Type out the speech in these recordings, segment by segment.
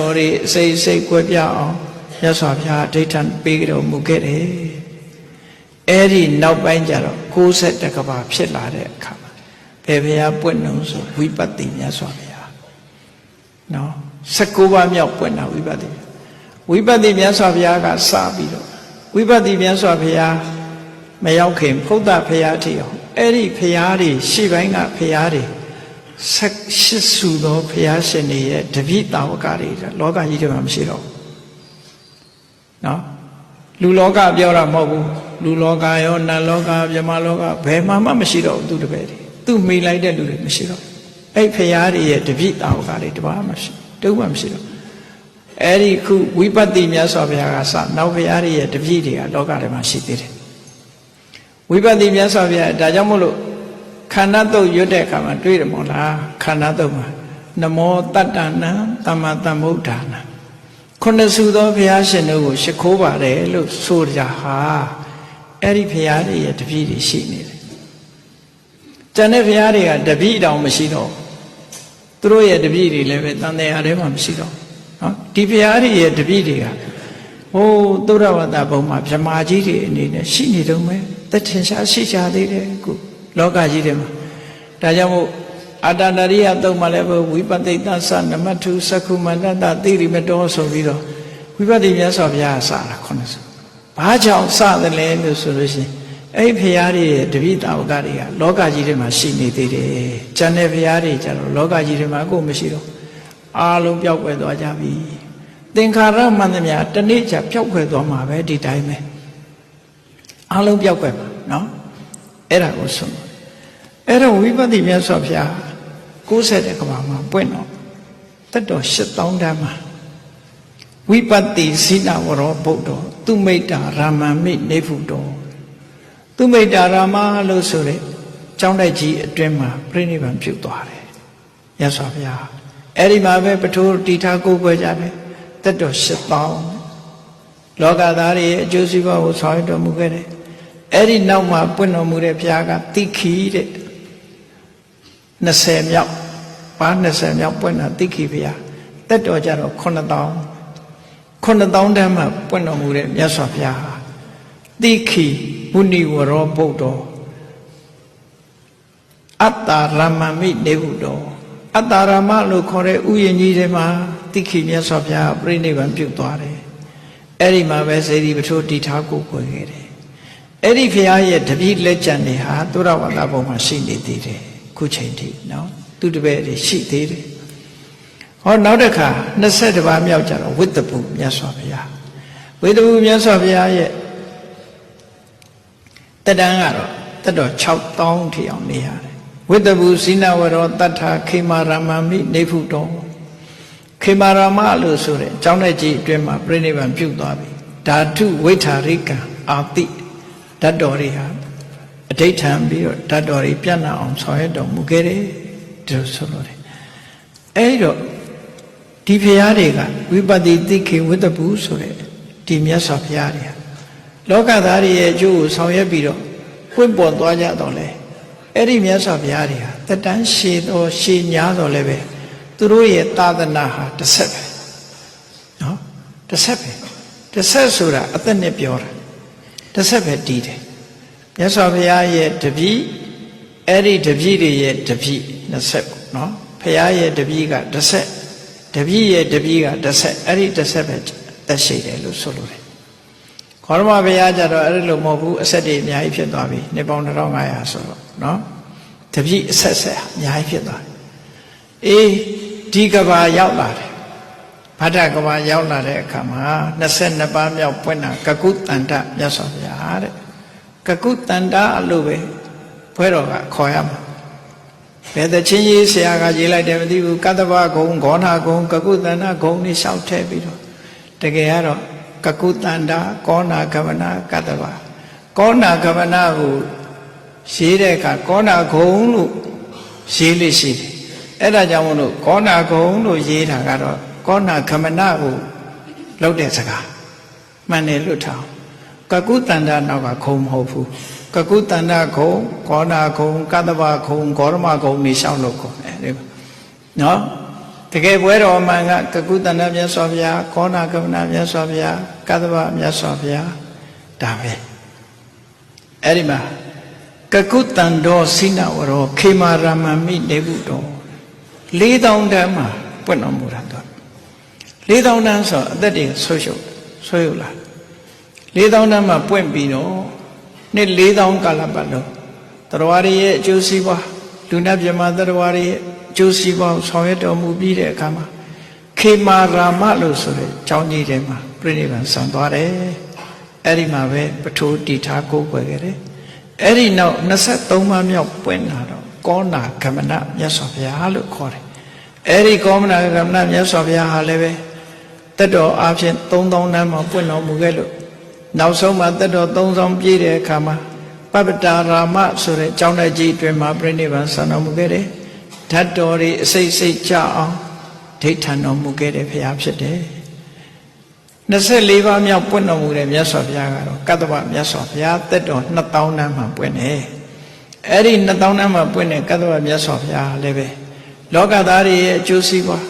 တော်တွေအစိတ်စိတ်ကွဲပြားအောင်မြတ်စွာဘုရားအဋ္ဌံပေးတော်မူခဲ့တယ်အဲ့ဒီနောက်ပိုင်းကျတော့60တကဘာဖြစ်လာတဲ့အခါမှာဘယ်ဘုရားပွင့်လို့ဆိုဝိပဿနာမြတ်စွာဘုရားနော်19ပါးမြောက်ပွင့်တာဝိပဿနာဝိပဿနာမြတ်စွာဘုရားကစပြီးတော့ဝိပဿနာမြတ်စွာဘုရားမရောက်ခင်ဖုဒ္ဓဘုရားအထိအောင်အဲ့ဒီဘုရားတွေရှေ့ပိုင်းကဘုရားတွေ ဆက်ရှစ်စုသောဘုရားရှင်တွေရဲ့တပိတာဝကတွေလောကကြီးတွေမှာမရှိတော့ဘူးနော်လူလောကပြောတာမဟုတ်ဘူးလူလောကရောနတ်လောကမြမလောကဘယ်မှမှမရှိတော့ဘူးသူတပည့်တွေသူမိလိုက်တဲ့လူတွေမရှိတော့အဲ့ဖရာတွေရဲ့တပိတာဝကတွေတပါးမရှိတူမှမရှိတော့အဲ့ဒီခုဝိပဿနာမြတ်စွာဘုရားကစနောက်ဖရာတွေရဲ့တပိတွေကလောကထဲမှာရှိသေးတယ်ဝိပဿနာမြတ်စွာဘုရားဒါကြောင့်မို့လို့ ခန္ဓာတုတ်ရွတ်တဲ့အခါမှာတွေ့တယ်မို့လားခန္ဓာတုတ်မှာနမောတတ္တနာသမ္မာသမ္ဗုဒ္ဓနာခုနှစ်စုသောဘုရားရှင်တို့ကိုရှိခိုးပါတယ်လို့ဆိုကြဟာအဲ့ဒီဘုရားတွေရဲ့တပည့်တွေရှိနေတယ်။ကျန်တဲ့ဘုရားတွေကတပည့်တောင်မရှိတော့သူတို့ရဲ့တပည့်တွေလည်းပဲတန်တရားထဲမှာမရှိတော့နော်ဒီဘုရားတွေရဲ့တပည့်တွေကဟိုးသုရဝတ္တဘုံမှာဗြမာကြီးတွေအနေနဲ့ရှိနေတော့မယ်တထင်ရှားရှိကြသေးတယ်ခု လောကကြီးထဲမှာဒါကြောင့်မို့အာတန္တရိယသုံးမှာလည်းဝိပဿိတသနမထုသက္ခုမန္တတသိရိမတောဆိုပြီးတော့ဝိပဿနာမြတ်စွာဘုရားစတာခုနဆိုဘာကြောင့်စသလဲလို့ဆိုလို့ရှိရင်အဲ့ဖရာတွေရဲ့တပိတာဝကတွေကလောကကြီးထဲမှာရှိနေသေးတယ်။ကျန်တဲ့ဖရာတွေကျတော့လောကကြီးထဲမှာကိုယ်မရှိတော့အားလုံးပျောက်ကွယ်သွားကြပြီ။သင်္ခါရမှန်သမျှတနေ့ချပျောက်ကွယ်သွားမှာပဲဒီတိုင်းပဲ။အားလုံးပျောက်ကွယ်မှာနော်။ အဲ့ဒါကိုဆုံးအဲ့တော့ဝိပဿနာမြတ်စွာဘုရား60တဲ့ကဘာမှာပွင့်တော့တတ်တော်8000တန်းမှာဝိပဿတိစိနဝရောဗုဒ္ဓသူမိတ်တာရာမံမိနေဖုတော်သူမိတ်တာရာမလို့ဆိုတဲ့ကျောင်းတိုက်ကြီးအတွင်းမှာပြိဋိဘံပြုတ်သွားတယ်ရသော်ဗျာအဲ့ဒီမှာပဲပထိုးတီထားကိုးကွယ်ကြတယ်တက်တော်8000လောကသားတွေရဲ့အကျိုးစီးပွားကိုဆောင်ရွက်တော်မူခဲ့တယ် အဲ့ဒီနောက်မှာပွင့်တော်မူတဲ့ဘုရားကတိခိတဲ့20မြောက်ပါ20မြောက်ပွင့်တာတိခိဘုရားတက်တော်ကြတော့9000 9000တန်းမှပွင့်တော်မူတဲ့မြတ်စွာဘုရားဟာတိခိမုဏိဝရောဗုဒ္ဓောအတ္တရမမိနေဟုတော်အတ္တရမလို့ခေါ်တဲ့ဥယျာဉ်ကြီးထဲမှာတိခိမြတ်စွာဘုရားပြိဋိဘံပြုတ်သွားတယ်အဲ့ဒီမှာပဲစေတီပထိုးတည်ထားကိုကိုယ်ခဲ့တယ် အဲ့ဒီဘုရားရဲ့တပည့်လက်ကျန်တွေဟာသုရဝါဒဘုံမှာရှိနေသေးတယ်ခုချိန်ထိနော်သူတပည့်တွေရှိသေးတယ်ဟောနောက်တစ်ခါ22ပါးမြောက်ကြတော့ဝိတ္တပုမြတ်စွာဘုရားဝိတ္တပုမြတ်စွာဘုရားရဲ့တတန်းကတော့တတ်တော်6000ထိအောင်နေရတယ်ဝိတ္တပုဇိနဝရောတတ္ထာခေမာရမမိနေဖုတော်ခေမာရမလို့ဆိုတဲ့ကျောင်းတဲ့ကြီးအတွင်းမှာပြိဋိဘံပြုတ်သွားပြီဓာတုဝိထာရိကံအာတိ ဓာတ်တော်တွေဟာအဋိဋ္ဌံပြီးတော့ဓာတ်တော်တွေပြန့်နှံ့အောင်ဆောင်ရွက်တော်မူခဲ့တယ်ဒီလိုဆိုလို့တယ်အဲဒီတော့ဒီဖရာတွေကဝိပဿနာတိခေဝိတ္တပုဆိုတဲ့ဒီမြတ်စွာဘုရားတွေဟာလောကသားတွေရဲ့အကျိုးကိုဆောင်ရွက်ပြီးတော့ပွင့်ပေါ်သွားကြတော့လေအဲ့ဒီမြတ်စွာဘုရားတွေဟာတတန်းရှည်တော်ရှည်ညာတော်လည်းပဲသူတို့ရဲ့သာသနာဟာတစ်ဆက်ပဲနော်တစ်ဆက်ပဲတစ်ဆက်ဆိုတာအသက်နဲ့ပြောတာ တစ်ဆက်ပဲတည်တယ်မြတ်စွာဘုရားရဲ့တပည့်အဲ့ဒီတပည့်တွေရဲ့တပည့်နှစ်ဆက်ပေါ့နော်ဘုရားရဲ့တပည့်ကတစ်ဆက်တပည့်ရဲ့တပည့်ကတစ်ဆက်အဲ့ဒီတစ်ဆက်ပဲသက်ရှိတယ်လို့ဆိုလို့တယ်ခေါရမဘုရားကြတော့အဲ့ဒီလိုမဟုတ်ဘူးအဆက်တွေအများကြီးဖြစ်သွားပြီနှစ်ပေါင်း1500ဆိုတော့နော်တပည့်အဆက်ဆက်အများကြီးဖြစ်သွားတယ်အေးဒီကဘာရောက်လာတယ် ဗဒ္ဒကဘာရောက်လာတဲ့အခါမှာ22ပါးမြောက်ပွင့်တာကကုတန္တမြတ်စွာဘုရားတဲ့ကကုတန္တအလို့ပဲဘွဲတော်ကခေါ်ရမှာဘယ်တချင်းကြီးဆရာကရေးလိုက်တယ်မသိဘူးကတ္တဗဂုံဂေါနာဂုံကကုတန္တဂုံนี่လျှောက်ထည့်ပြီးတော့တကယ်ကတော့ကကုတန္တကောနာကမနာကတ္တဗကောနာကမနာကိုရေးတဲ့အခါကောနာဂုံလို့ရေးလိရှိတယ်အဲ့ဒါကြောင့်မလို့ကောနာဂုံလို့ရေးတာကတော့ ကောနာကမနာကိုလောက်တဲ့စကားမှန်တယ်လွတ်ထားကကုတန္တနောက်ကခုံမဟုတ်ဘူးကကုတန္တခုံကောနာခုံကတ္တဗခုံဂေါရမခုံနေလျှောက်လို့ခုံတယ်ဒီနော်တကယ်ပွဲတော်အမှန်ကကကုတဏမြတ်စွာဘုရားကောနာကမနာမြတ်စွာဘုရားကသဗ္ဗမြတ်စွာဘုရားဒါပဲအဲ့ဒီမှာကကုတန်တော်စိနဝရောခေမာရမမိနေဘူးတော်၄တောင်းတန်းမှာပွင့်တော်မူတာတော့ ၄တောင်းတန်းဆိုအသက်တွေဆွရှုပ်ဆွယုတ်လာ၄တောင်းတန်းမှာပွင့်ပြီးတော့နှစ်၄တောင်းကာလပတ်လုံးတရားရည်ရဲ့အကျိုးစီးပွားလူနာပြမတရားရည်ရဲ့အကျိုးစီးပွားကိုဆောင်ရွက်တော်မူပြီးတဲ့အခါမှာခေမာရာမလို့ဆိုတဲ့ကျောင်းကြီးထဲမှာပြိဋိဘံဆံသွားတယ်အဲ့ဒီမှာပဲပထိုးတီထားကိုးကွယ်ခဲ့တယ်အဲ့ဒီနောက်23ပါးမြောက်ပွင့်လာတော့ကောနာကမနမြတ်စွာဘုရားလို့ခေါ်တယ်အဲ့ဒီကောမနာကမနမြတ်စွာဘုရားဟာလည်းပဲ တက်တော်အားဖြင့်3000တန်းမှာပွင့်တော်မူခဲ့လို့နောက်ဆုံးမှာတက်တော်3000ပြည့်တဲ့အခါမှာပပ္ပတာရာမဆိုတဲ့ကျောင်းတိုက်ကြီးအတွင်းမှာပြိဋိဘံဆံတော်မူခဲ့တယ်ဓာတ်တော်တွေအစိတ်စိတ်ကြအောင်ဒိဋ္ဌံတော်မူခဲ့တဲ့ဘုရားဖြစ်တယ်24ပါးမြောက်ပွင့်တော်မူတဲ့မြတ်စွာဘုရားကတော့ကတ္တဗမြတ်စွာဘုရားတက်တော်2000တန်းမှာပွင့်တယ်အဲ့ဒီ2000တန်းမှာပွင့်တဲ့ကတ္တဗမြတ်စွာဘုရားလည်းပဲလောကသားတွေရဲ့အကျိုးစီးပွား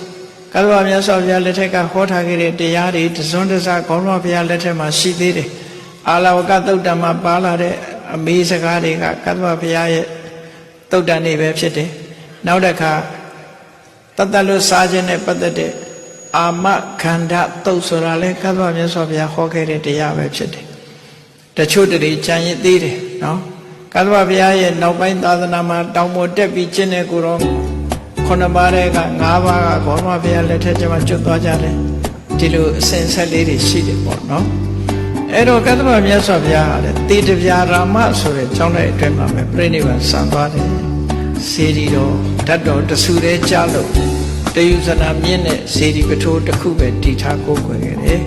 ကတ္တဗမြတ်စွာဘုရားလက်ထက်ကဟောထားခဲ့တဲ့တရားတွေတစွန်းတစခေါင်းတော်ဘုရားလက်ထက်မှာရှိသေးတယ်အာလဝကသုတ်တံမှာပါလာတဲ့အမေးစကားတွေကကတ္တဗဘုရားရဲ့သုတ်တံတွေပဲဖြစ်တယ်နောက်တစ်ခါတတ္တလွတ်စားခြင်းနဲ့ပတ်သက်တဲ့အာမခန္ဓာတုတ်ဆိုတာလဲကတ္တဗမြတ်စွာဘုရားဟောခဲ့တဲ့တရားပဲဖြစ်တယ်တချို့တည်းကြံရည်သေးတယ်နော်ကတ္တဗဘုရားရဲ့နောက်ပိုင်းသာသနာမှာတောင်ပေါ်တက်ပြီးကျင့်တဲ့ကိုယ်တော် ခုနှစ်ပါးတဲ့က၅ပါးကဘောဓမဘုရားလက်ထက်ကျမှကျွတ်သွားကြတယ်ဒီလိုအစဉ်ဆက်လေးတွေရှိတယ်ပေါ့နော်အဲ့တော့ကတ္တဗမြတ်စွာဘုရားဟာလေတေတဗျာရာမဆိုတဲ့ကျောင်းတဲ့အတွင်းမှာပဲပြိဋိဘံဆံသွားတယ်စေတီတော်ဓာတ်တော်တဆူတဲ့ကြားလို့တယုဇနာမြင့်တဲ့စေတီပထိုးတစ်ခုပဲတည်ထားကိုးကွယ်ခဲ့တယ်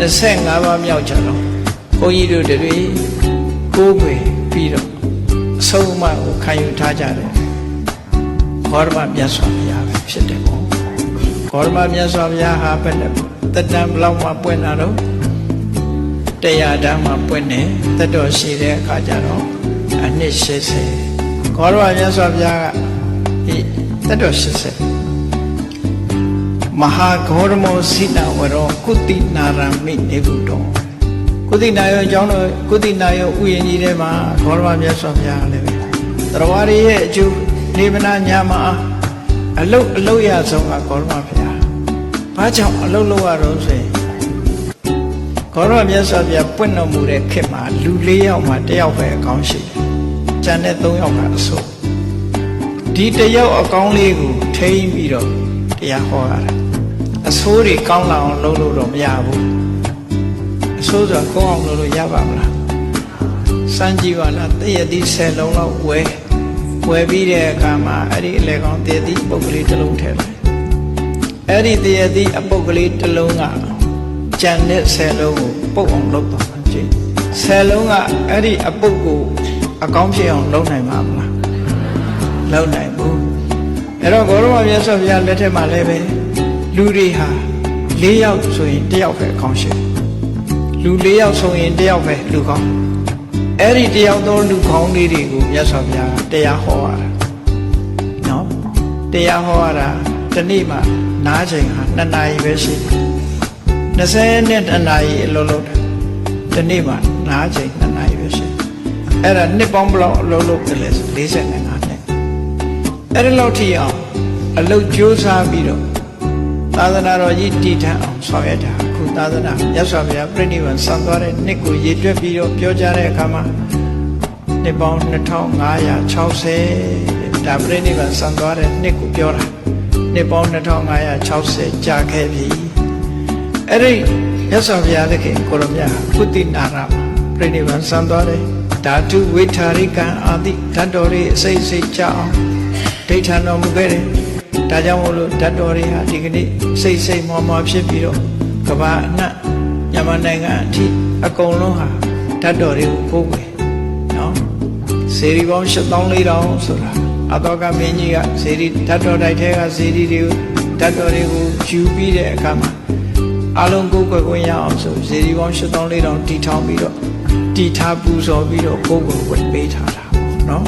25ပါးမြောက်ကြတော့ဘုန်းကြီးတို့တွေကိုးကွယ်ပြီးတော့အဆုံးအမကိုခံယူထားကြတယ် ဘောရမမြတ်စွာဘုရားပဲဖြစ်တယ်ပေါ့ဘောရမမြတ်စွာဘုရားဟာဘယ်နဲ့တတန်ဘလောက်မှပွင့်လာတော့တရားဓမ္မပွင့်နေတတ်တော်ရှိတဲ့အခါကျတော့အနှစ်80ဘောရမမြတ်စွာဘုရားကဒီတတ်တော်80မဟာဂေါရမောစိတဝရောကုတိနာရမိနေဘုတော်ကုတိနာယောအကြောင်းတော်ကုတိနာယောဥယျာဉ်ကြီးထဲမှာဂေါရမမြတ်စွာဘုရားလည်းပဲတရားရည်ရဲ့အကျိုး နေမနာညာမှာအလုတ်အလုတ်ရဆုံးကဂေါရမဘုရားဘာကြောင့်အလုတ်လို့ရတော့ဆိုရင်ဂေါရမမြတ်စွာဘုရားပွင့်တော်မူတဲ့ခေတ်မှာလူ၄ယောက်မှာတစ်ယောက်ပဲအကောင်းရှိတယ်။ကျန်တဲ့၃ယောက်ကအဆိုးဒီတစ်ယောက်အကောင်းလေးကိုထိမ့်ပြီးတော့တရားဟောရတာအဆိုးတွေကောင်းလာအောင်လုပ်လို့တော့မရဘူးအဆိုးဆိုတာကောင်းအောင်လုပ်လို့ရပါမလားစမ်းကြည့်ပါလားတည့်ရသည့်10လုံးလောက်ဝဲ ဝယ်ပြီးတဲ့အခါမှာအဲ့ဒီအလေကောင်တည့်ရသည့်ပုတ်ကလေးတစ်လုံးထည့်လိုက်အဲ့ဒီတည့်ရသည့်အပုတ်ကလေးတစ်လုံးကကြံတဲ့10လုံးကိုပုတ်အောင်လုပ်တော့မှကြည့်10လုံးကအဲ့ဒီအပုတ်ကိုအကောင်းဖြစ်အောင်လုပ်နိုင်မှာမလားလုပ်နိုင်ဘူးအဲ့တော့ဂေါရမမြတ်စွာဘုရားလက်ထက်မှာလည်းပဲလူတွေဟာ၄ယောက်ဆိုရင်တစ်ယောက်ပဲအကောင်းရှိတယ်လူ၄ယောက်ဆိုရင်တစ်ယောက်ပဲလူကောင်း အဲ့ဒီတစ်ယောက်သောလူကောင်းလေးတွေကိုမြတ်စွာဘုရားတရားဟောရတာနော်တရားဟောရတာဒီနေ့မှနားချိန်ဟာ2နာရီပဲရှိတယ်20နဲ့2နာရီအလုံးလုံးဒီနေ့မှနားချိန်2နာရီပဲရှိတယ်အဲ့ဒါနှစ်ပေါင်းဘလောက်အလုံးလုံးတယ်လဲ45နှစ်အဲ့ဒီလောက်ထိအောင်အလုတ်ကြိုးစားပြီးတော့ သာသနာတော်ကြီးတည်ထံအောင်ဆောင်ရွက်တာအခုသာသနာမြတ်စွာဘုရားပြိဋိဘံဆံသွားတဲ့နှစ်ကိုရည်တွက်ပြီးတော့ပြောကြတဲ့အခါမှာနှစ်ပေါင်း2560ဒါပြိဋိဘံဆံသွားတဲ့နှစ်ကိုပြောတာနှစ်ပေါင်း2560ကြာခဲ့ပြီအဲ့ဒီမြတ်စွာဘုရားသခင်ကိုရမြတ်ကုတိနာရပြိဋိဘံဆံသွားတယ်ဓာတုဝိထာရိကံအာတိဓာတ်တော်တွေအစိတ်စိတ်ကြအောင်ဒိဋ္ဌံတော်မူခဲ့တယ် ဒါကြောင့်မို့လို့ဓာတ်တော်တွေဟာဒီကနေ့စိတ်စိတ်မောမောဖြစ်ပြီးတော့ကဘာအနှံ့မြန်မာနိုင်ငံအထိအကုန်လုံးဟာဓာတ်တော်တွေကိုကိုးကွယ်နော်စေရီပေါင်း8400ဆိုတာအတောကမင်းကြီးကစေရီဓာတ်တော်တိုက်ထဲကစေရီတွေကိုဓာတ်တော်တွေကိုယူပြီးတဲ့အခါမှာအလုံးကိုးကွယ်ခွင့်ရအောင်ဆိုစေရီပေါင်း8400တီထောင်ပြီးတော့တီထားပူဇော်ပြီးတော့ကိုးကွယ်ခွင့်ပေးထားတာပေါ့နော်